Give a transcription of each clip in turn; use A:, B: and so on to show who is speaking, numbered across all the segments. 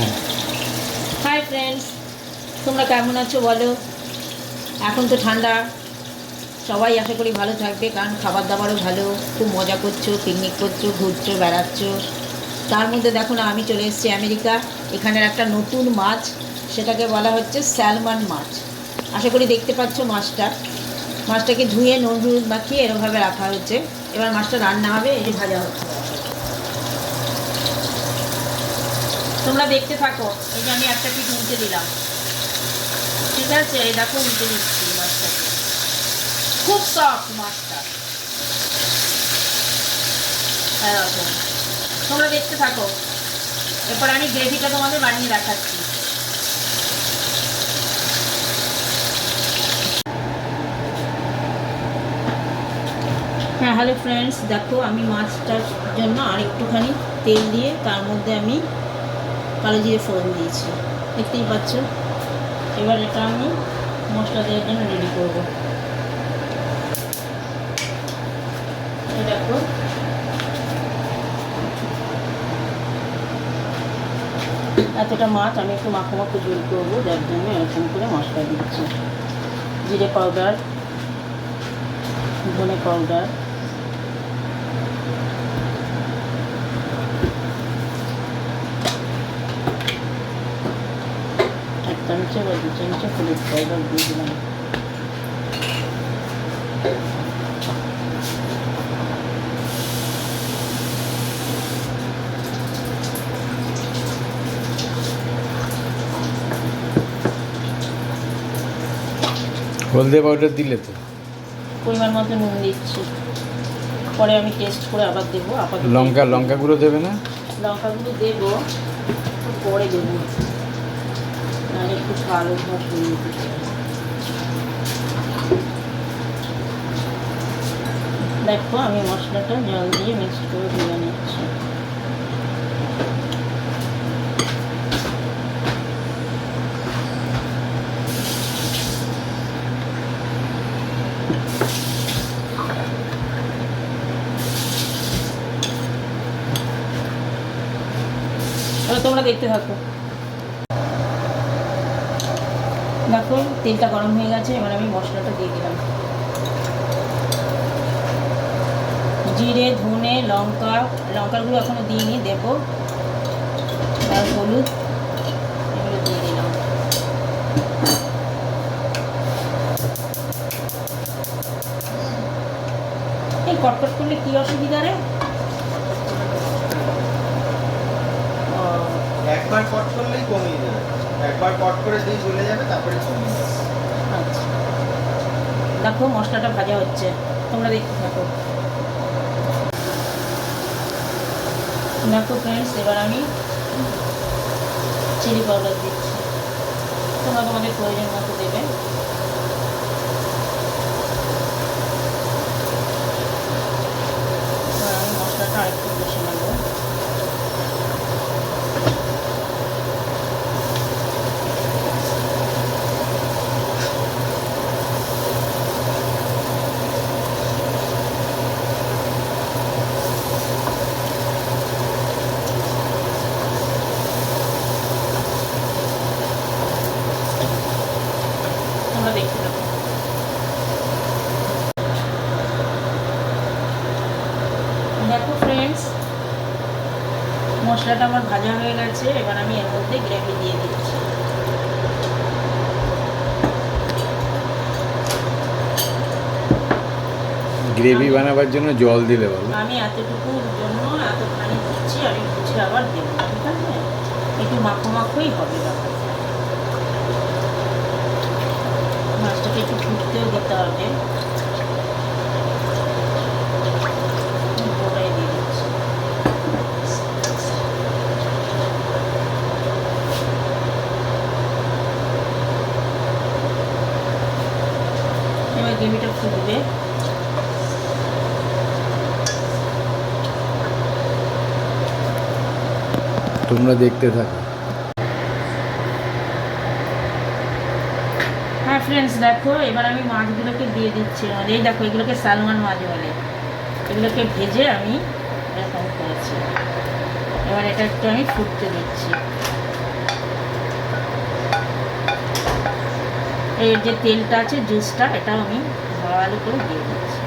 A: হ্যাঁ।
B: Hi friends তোমরা কেমন আছো বলো? এখন তো ঠান্ডা। সবাই আশা করি ভালো থাকবে, কারণ খাবার দাবারও ভালো। খুব মজা করছ পিকনিক করছ, ঘুরছো, বেড়াচ্ছো। তার মধ্যে দেখো না, আমি চলে এসেছি আমেরিকা। এখানের একটা নতুন মাছ, সেটাকে বলা হচ্ছে স্যালমন মাছ। আশা করি দেখতে পাচ্ছ মাছটা। মাছটাকে ধুয়ে, নুন, হলুদ মাখিয়ে এরকমভাবে রাখা হয়েছে। এবার মাছটা রান্না হবে, এই ভাজা হচ্ছে। তোমরা দেখতে থাকো। এই যে আমি একটা পিঠ উল্টে দিলাম। ঠিক আছে? এই দেখো উল্টে দিচ্ছি মাছটাকে। খুব সফট মাছটা। এরকম তোমরা দেখতে থাকো। এরপর আমি গ্রেভিটা তোমাদের বানিয়ে দেখাচ্ছি। হ্যাঁ হ্যালো ফ্রেন্ডস দেখো আমি মাছটার জন্য আর একটুখানি তেল দিয়ে তার মধ্যে আমি কালো জিরে ফোড়ন দিয়েছি। দেখতেই পাচ্ছ? এবার এটা আমি মশলা দেওয়ার জন্য রেডি করব। দেখো। এতটা মাছ আমি একটু মাখো মাখো ঝোল করব, যার জন্য এরকম করে মশলা দিচ্ছি। জিরে পাউডার, ধনে পাউডার চামচে বা দু চামচে হলুদ পাউডার দিয়ে দিলাম
A: হলদে পাউডার দিলে তো।
B: পরিমাণ মতো নুন দিচ্ছি। পরে আমি টেস্ট করে আবার দেবো আপাতত
A: লঙ্কা লঙ্কা গুঁড়ো দেবে না?
B: লঙ্কাগুলো দেবো একটু পরে দেবো। নাহলে একটু কালো ভাব হয়ে যেতে দেখো, আমি মশলাটা জল দিয়ে মিক্স করে দিয়ে নিচ্ছি। তোমরা দেখতে থাকো। দেখো তেলটা গরম হয়ে গেছে, এবার আমি মশলাটা দিয়ে দিলাম। জিরে, ধনে, লঙ্কা, লঙ্কাগুলো এখনও দিইনি, দেবো। আর হলুদ, এগুলো দিয়ে দিলাম। এই কটকট করলে কি অসুবিধা রে?
C: একবার কট করলেই কমিয়ে যাবে। একবার করে দিয়ে চলে যাবে, তারপরে চলে
B: আচ্ছা। দেখো, মশলাটা ভাজা হচ্ছে। তোমরা দেখতে থাকো। দেখো ফ্রেন্ডস এবার আমি চিলি পাউডার দিচ্ছি। তোমরা তোমাদের প্রয়োজন মতো দেবে এবার আমি মশলাটা আরেকটু বেশি নেব তোমরা দেখতে থাকো দেখো ফ্রেন্ডস মশলাটা আমার ভাজা হয়ে গেছে এবার আমি এর মধ্যে গ্রেভি দিয়ে দিচ্ছি।
A: গ্রেভি বানাবার জন্য জল দিলে বলো
B: আমি এতটুকুর জন্য এতখানি দিচ্ছি আমি বুঝে আবার দেবো ঠিক আছে? একটু মাখো মাখোই হবে ব্যাপারটা মাছটাকে একটু ফুটতেও দিতে হবে। গ্রেভিটা ফুটবে।
A: তোমরা দেখতে থাকো।
B: ফ্রেন্ডস দেখো, এবার আমি মাছগুলোকে দিয়ে দিচ্ছি। আর এই দেখো, এগুলোকে সালমান মাছ বলে। এগুলোকে ভেজে আমি এরকম করেছি। এবার এটা একটু আমি ফুটতে দিচ্ছি। এর যে তেলটা আছে, জুসটা, এটাও আমি ভালো করে দিয়ে দিচ্ছি।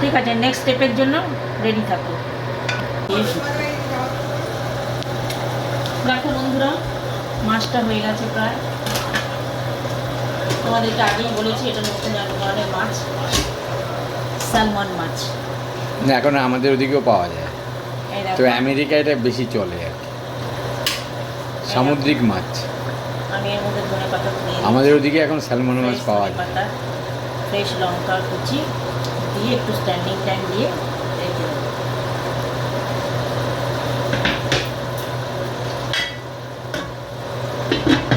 B: ঠিক আছে নেক্সট স্টেপের জন্য রেডি থাকো। দেখো বন্ধুরা মাছটা হয়ে গেছে প্রায়। তোমাদেরকে আগেই বলেছি এটা নতুন এক ধরনের মাছ। স্যালমন মাছ।
A: না এখন আমাদের ওদিকেও পাওয়া যায়। তো আমেরিকা এটা বেশি চলে আর কি। সামুদ্রিক মাছ। আমাদের ওদিকে এখন স্যালমন মাছ পাওয়া যায়।
B: ফ্রেশ লঙ্কা কুচি দিয়ে একটু স্ট্যান্ডিং টাইম দিয়ে রেখে দেবো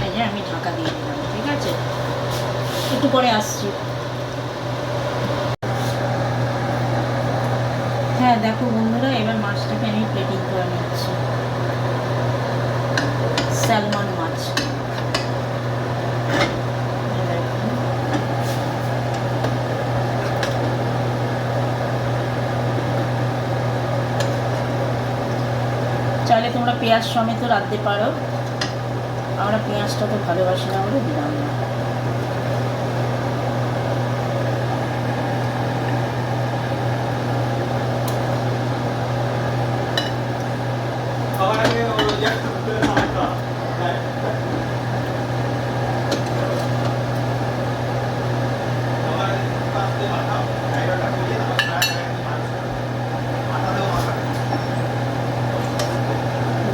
B: এই যে আমি ঢাকা দিয়ে দিলাম ঠিক আছে একটু পরে আসছি। হ্যাঁ দেখো বন্ধুরা, এবার মাছটাকে আমি প্লেটিং করে নিচ্ছি। স্যালমন মাছ। চাইলে তোমরা পেঁয়াজ সমেত রাখতে পারো। আমরা পেঁয়াজটা তো ভালোবাসি না বলে দিলাম না।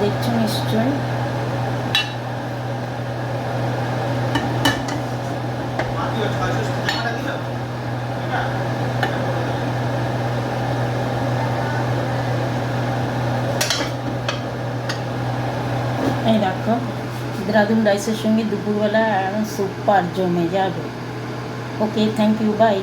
B: দেখছ নিশ্চয়ই
C: মাখিও, ছয়শো টাকাটা দিলো? এটা?
B: এই রাখো। দেরাদুন রাইসের সঙ্গে দুপুরবেলা সুপার জমে যাবে। Okay thank you by